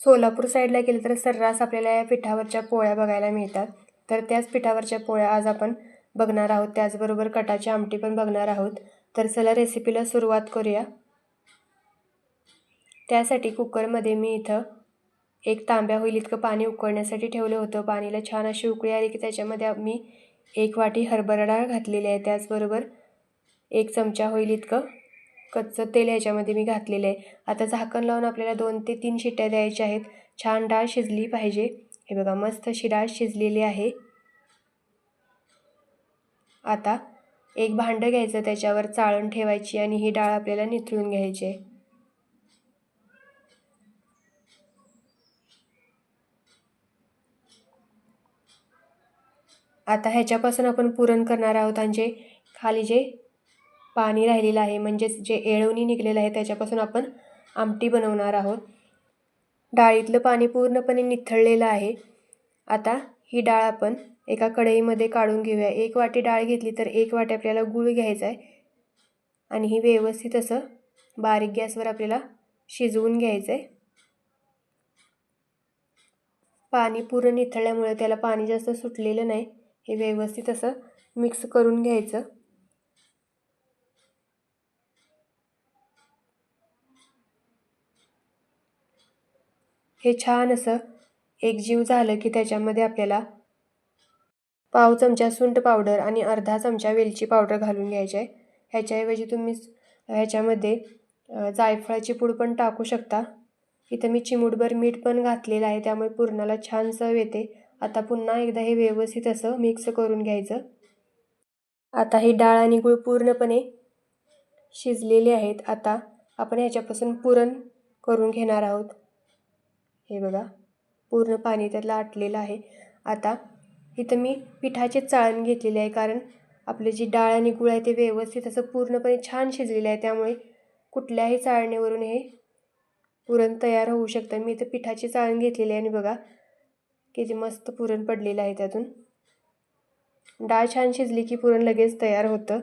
सोलापूर साईडला गेलं तर सर्रास आपल्याला या पिठावरच्या पोळ्या बघायला मिळतात. तर त्याच पिठावरच्या पोळ्या आज आपण बघणार आहोत. त्याचबरोबर कटाची आमटी पण बघणार आहोत. तर चला रेसिपीला सुरुवात करूया. त्यासाठी कुकरमध्ये मी इथं एक तांब्या होईल इतकं पाणी उकळण्यासाठी ठेवलं होतं. पाणीला छान अशी उकळी आली की त्याच्यामध्ये मी एक वाटी हरभरा डाळ घातलेली आहे. त्याचबरोबर एक चमचा होईल इतकं कच्चं तेल ह्याच्यामध्ये मी घातलेलं आहे. आता झाकण लावून आपल्याला दोन ते तीन शिट्ट्या द्यायच्या आहेत. छान डाळ शिजली पाहिजे. हे बघा मस्त अशी डाळ शिजलेली आहे. आता एक भांडं घ्यायचं त्याच्यावर चाळण ठेवायची आणि ही डाळ आपल्याला निथळून घ्यायची आहे. आता ह्याच्यापासून आपण पुरण करणार आहोत आणि जे खाली जे पाणी राहिलेलं आहे. म्हणजेच जे एळवणी निघलेलं आहे त्याच्यापासून आपण आमटी बनवणार आहोत. डाळीतलं पाणी पूर्णपणे निथळलेलं आहे. आता ही डाळ आपण एका कढईमध्ये काढून घेऊया. एक वाटी डाळ घेतली तर एक वाटी आपल्याला गूळ घ्यायचा आहे. आणि ही व्यवस्थित असं बारीक गॅसवर आपल्याला शिजवून घ्यायचं आहे. पाणी पूर्ण निथळल्यामुळे त्याला पाणी जास्त सुटलेलं नाही. हे व्यवस्थित असं मिक्स करून घ्यायचं. हे छान असं एकजीव झालं की त्याच्यामध्ये आपल्याला पाव चमचा सुंठ पावडर आणि अर्धा चमचा वेलची पावडर घालून घ्यायची आहे. ह्याच्याऐवजी तुम्ही ह्याच्यामध्ये जायफळाची पूड पण टाकू शकता. इथं मी चिमूटभर मीठ पण घातलेलं आहे त्यामुळे पुरणाला छान चव येते. आता पुन्हा एकदा हे व्यवस्थित असं मिक्स करून घ्यायचं. आता ही डाळ आणि गूळ पूर्णपणे शिजलेले आहेत. आता आपण ह्याच्यापासून पुरण करून घेणार आहोत. हे बघा पूर्ण पाणी त्यातलं आटलेलं आहे. आता इथं मी पिठाचे चाळण घेतलेले आहे कारण आपले जी डाळ आणि गुळ आहे ते व्यवस्थित असं पूर्णपणे छान शिजलेलं आहे. त्यामुळे कुठल्याही चाळणीवरून हे पुरण तयार होऊ शकतं. मी इथं पिठाची चाळण घेतलेली आहे आणि बघा किती मस्त पुरण पडलेलं आहे त्यातून. डाळ छान शिजली की पुरण लगेच तयार होतं.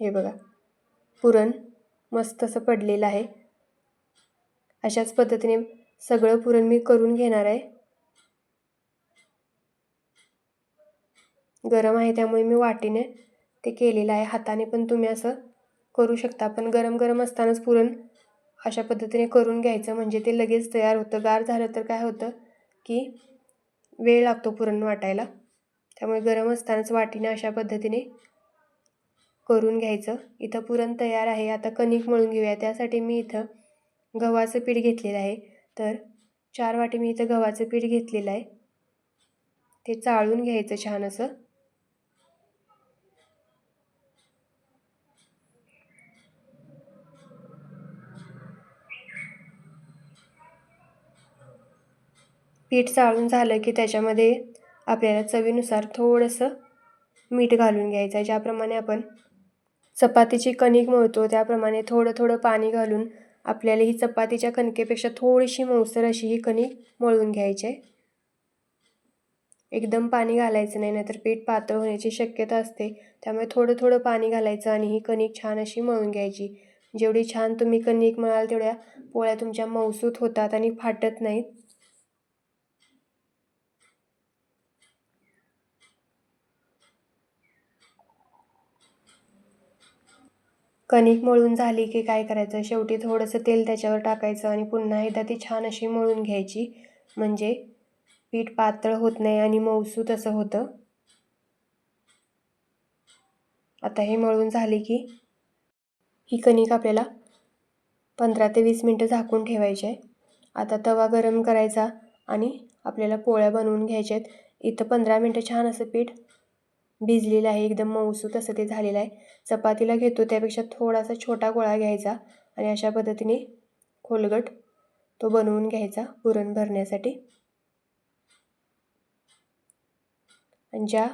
हे बघा पुरण मस्त असं पडलेलं आहे. अशाच पद्धतीने सगळं पुरण मी करून घेणार आहे. गरम आहे त्यामुळे मी वाटीने ते केलेलं आहे. हाताने पण तुम्ही असं करू शकता. पण गरम गरम असतानाच पुरण अशा पद्धतीने करून घ्यायचं. म्हणजे ते लगेच तयार होतं. गार झालं तर काय होतं की वेळ लागतो पुरण वाटायला. त्यामुळे गरम असतानाच वाटीने अशा पद्धतीने करून घ्यायचं. इथं पुरण तयार आहे. आता कणिक मळून घेऊया. त्यासाठी मी इथं गव्हाचं पीठ घेतलेलं आहे. तर चार वाटी मी इथं गव्हाचं पीठ घेतलेलं आहे. ते चाळून घ्यायचं छान असं. पीठ चाळून झालं की त्याच्यामध्ये आपल्याला चवीनुसार थोडंसं मीठ घालून घ्यायचं आहे. ज्याप्रमाणे आपण चपातीची कणिक मळतो त्याप्रमाणे थोडं थोडं पाणी घालून आपल्याला ही चपातीच्या कणकेपेक्षा थोडीशी मऊसर अशी ही कणिक मळून घ्यायची आहे. एकदम पाणी घालायचं नाही नाहीतर पीठ पातळ होण्याची शक्यता असते. त्यामुळे थोडं थोडं पाणी घालायचं आणि ही कणिक छान अशी मळून घ्यायची. जेवढी छान तुम्ही कणिक मळाल तेवढ्या पोळ्या तुमच्या मौसूत होतात आणि फाटत नाहीत. कणिक मळून झाली की काय करायचं? शेवटी थोडंसं तेल त्याच्यावर टाकायचं आणि पुन्हा एकदा ती छान अशी मळून घ्यायची. म्हणजे पीठ पातळ होत नाही आणि मऊसूत असं होतं. आता हे मळून झाली की ही कणिक आपल्याला पंधरा ते वीस मिनटं झाकून ठेवायची आहे. आता तवा गरम करायचा आणि आपल्याला पोळ्या बनवून घ्यायच्या आहेत. इथं पंधरा मिनटं छान असं पीठ भिजलेलं आहे एकदम मऊसूत असं ते झालेलं आहे. चपातीला घेतो त्यापेक्षा थोडासा छोटा गोळा घ्यायचा आणि अशा पद्धतीने खोलगट तो बनवून घ्यायचा पुरण भरण्यासाठी. आणि ज्या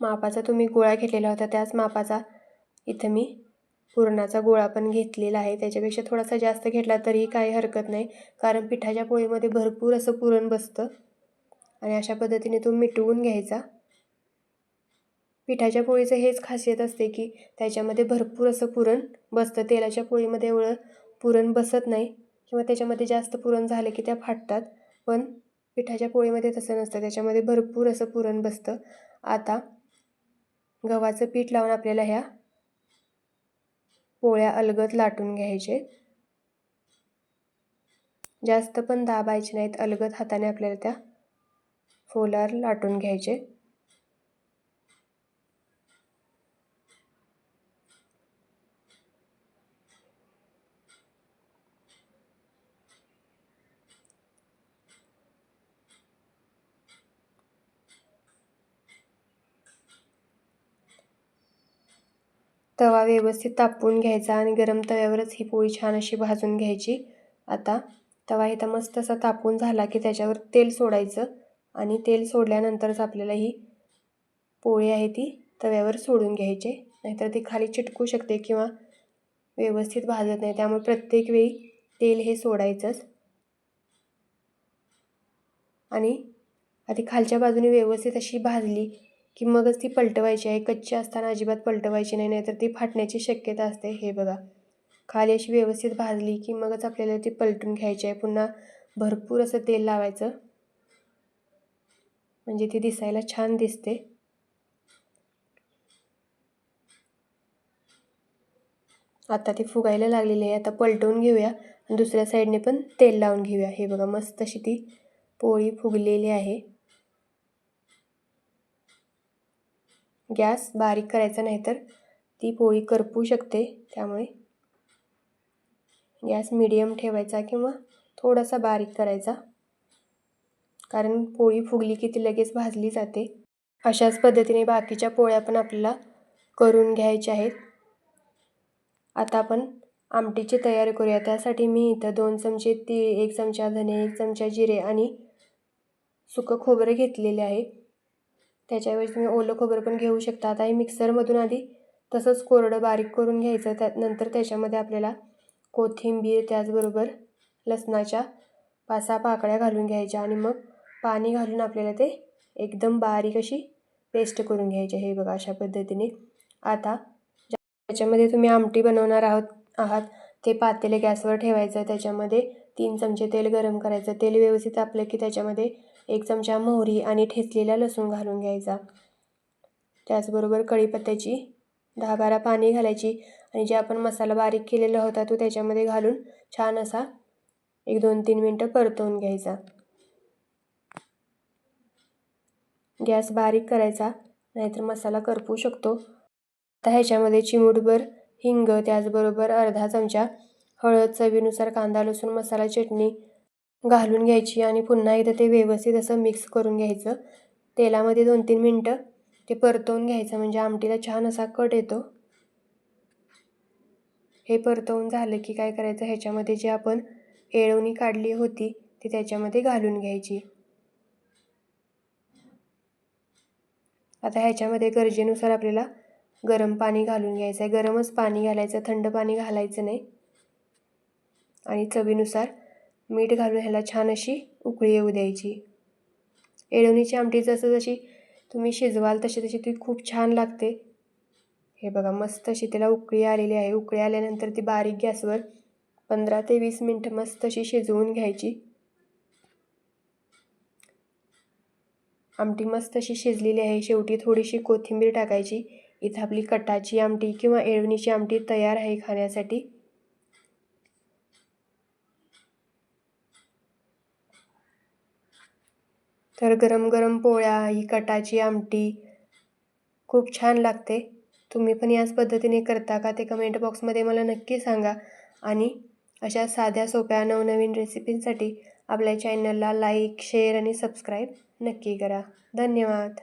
मापाचा तुम्ही गोळा घेतलेला होता त्याच मापाचा इथं मी पुरणाचा गोळा पण घेतलेला आहे. त्याच्यापेक्षा थोडासा जास्त घेतला तरी काही हरकत नाही कारण पिठाच्या पोळीमध्ये भरपूर असं पुरण बसतं. आणि अशा पद्धतीने तो मिटवून घ्यायचा. पिठाच्या पोळीचं हेच खासियत असते की त्याच्यामध्ये भरपूर असं पुरण बसतं. तेलाच्या पोळीमध्ये एवढं पुरण बसत नाही किंवा त्याच्यामध्ये जास्त पुरण झालं की त्या फाटतात. पण पिठाच्या पोळीमध्ये तसं नसतं. त्याच्यामध्ये भरपूर असं पुरण बसतं. आता गव्हाचं पीठ लावून आपल्याला ह्या पोळ्या अलगद लाटून घ्यायचे. जास्त पण दाबायचे नाहीत. अलगद हाताने आपल्याला त्या फोलार लाटून घ्यायचे. तवा व्यवस्थित तापवून घ्यायचा आणि गरम तव्यावरच ही पोळी छान अशी भाजून घ्यायची. आता तवा इथं मस्त असा तापून झाला की त्याच्यावर तेल सोडायचं. आणि तेल सोडल्यानंतरच आपल्याला ही पोळी आहे ती तव्यावर सोडून घ्यायचे. नाहीतर ती खाली चिटकू शकते किंवा व्यवस्थित भाजत नाही. त्यामुळे प्रत्येक वेळी तेल हे सोडायचंच. आणि आधी खालच्या बाजूने व्यवस्थित अशी भाजली की मगच ती पलटवायची आहे. कच्ची असताना अजिबात पलटवायची नाही. नाहीतर ती फाटण्याची शक्यता असते. हे बघा. खाली अशी व्यवस्थित भाजली की मगच आपल्याला ती पलटून घ्यायची आहे. पुन्हा भरपूर असं तेल लावायचं. म्हणजे ती दिसायला छान दिसते. आता ती फुगायला लागलेली आहे. आता पलटवून घेऊया. आणि दुसऱ्या साईडने पण तेल लावून घेऊया. हे बघा मस्त अशी ती पोळी फुगलेली आहे. गॅस बारीक करायचा नाही तर ती पोळी करपू शकते. त्यामुळे गॅस मिडियम ठेवायचा किंवा थोडासा बारीक करायचा. कारण पोळी फुगली की ती लगेच भाजली जाते. अशाच पद्धतीने बाकीच्या पोळ्या पण आपल्याला करून घ्यायच्या आहेत. आता आपण आमटीची तयारी करूया. त्यासाठी मी इथं दोन चमचे तीळ एक चमचा धने एक चमचा जिरे आणि सुकं खोबरं घेतलेले आहे. त्याच्याऐवजी तुम्ही ओलं खोबरं पण घेऊ शकता. आता हे मिक्सरमधून आधी तसंच कोरडं बारीक करून घ्यायचं. त्या नंतर त्याच्यामध्ये आपल्याला कोथिंबीर त्याचबरोबर लसणाच्या पासा पाकळ्या घालून घ्यायच्या आणि मग पाणी घालून आपल्याला ते एकदम बारीक अशी पेस्ट करून घ्यायची हे बघा अशा पद्धतीने. आता त्याच्यामध्ये तुम्ही आमटी बनवणार आहोत आहात ते पातेले गॅसवर ठेवायचं. त्याच्यामध्ये तीन चमचे तेल गरम करायचं. तेल व्यवस्थित आपलं की त्याच्यामध्ये एक चमचा मोहरी आणि ठेचलेला लसूण घालून घ्यायचा. त्याचबरोबर कढीपत्त्याची दहा बारा पाणी घालायची आणि जे आपण मसाला बारीक केलेला होता तो त्याच्यामध्ये घालून छान असा एक दोन तीन मिनटं परतवून घ्यायचा. गॅस बारीक करायचा नाहीतर मसाला करपू शकतो. आता ह्याच्यामध्ये चिमूटभर हिंग त्याचबरोबर अर्धा चमचा हळद चवीनुसार कांदा लसूण मसाला चटणी घालून घ्यायची आणि पुन्हा एकदा ते व्यवस्थित असं मिक्स करून घ्यायचं. तेलामध्ये दोन तीन मिनटं ते परतवून घ्यायचं म्हणजे आमटीला छान असा कट येतो. हे परतवून झालं की काय करायचं ह्याच्यामध्ये जे आपण येळवणी काढली होती ती त्याच्यामध्ये घालून घ्यायची. आता ह्याच्यामध्ये गरजेनुसार आपल्याला गरम पाणी घालून घ्यायचं आहे. गरमच पाणी घालायचं थंड पाणी घालायचं नाही. आणि चवीनुसार मीठ घालून ह्याला छान अशी उकळी येऊ द्यायची. एडवणीची आमटी जसं जशी तुम्ही शिजवाल तशी तशी ती खूप छान लागते. हे बघा मस्त अशी त्याला उकळी आलेली आहे. उकळी आल्यानंतर ती बारीक गॅसवर पंधरा ते वीस मिनटं मस्त अशी शिजवून घ्यायची. आमटी मस्त अशी शिजलेली आहे. शेवटी थोडीशी कोथिंबीर टाकायची. इथं आपली कटाची आमटी किंवा एळवणीची आमटी तयार आहे खाण्यासाठी. तर गरम गरम पोळ्या ही कटाची आमटी खूप छान लागते. तुम्ही पण याच पद्धतीने करता का ते कमेंट बॉक्समध्ये मला नक्की सांगा. आणि अशा साध्या सोप्या नवनवीन रेसिपींसाठी आपल्या चॅनलला लाईक शेअर आणि सबस्क्राईब नक्की करा. धन्यवाद.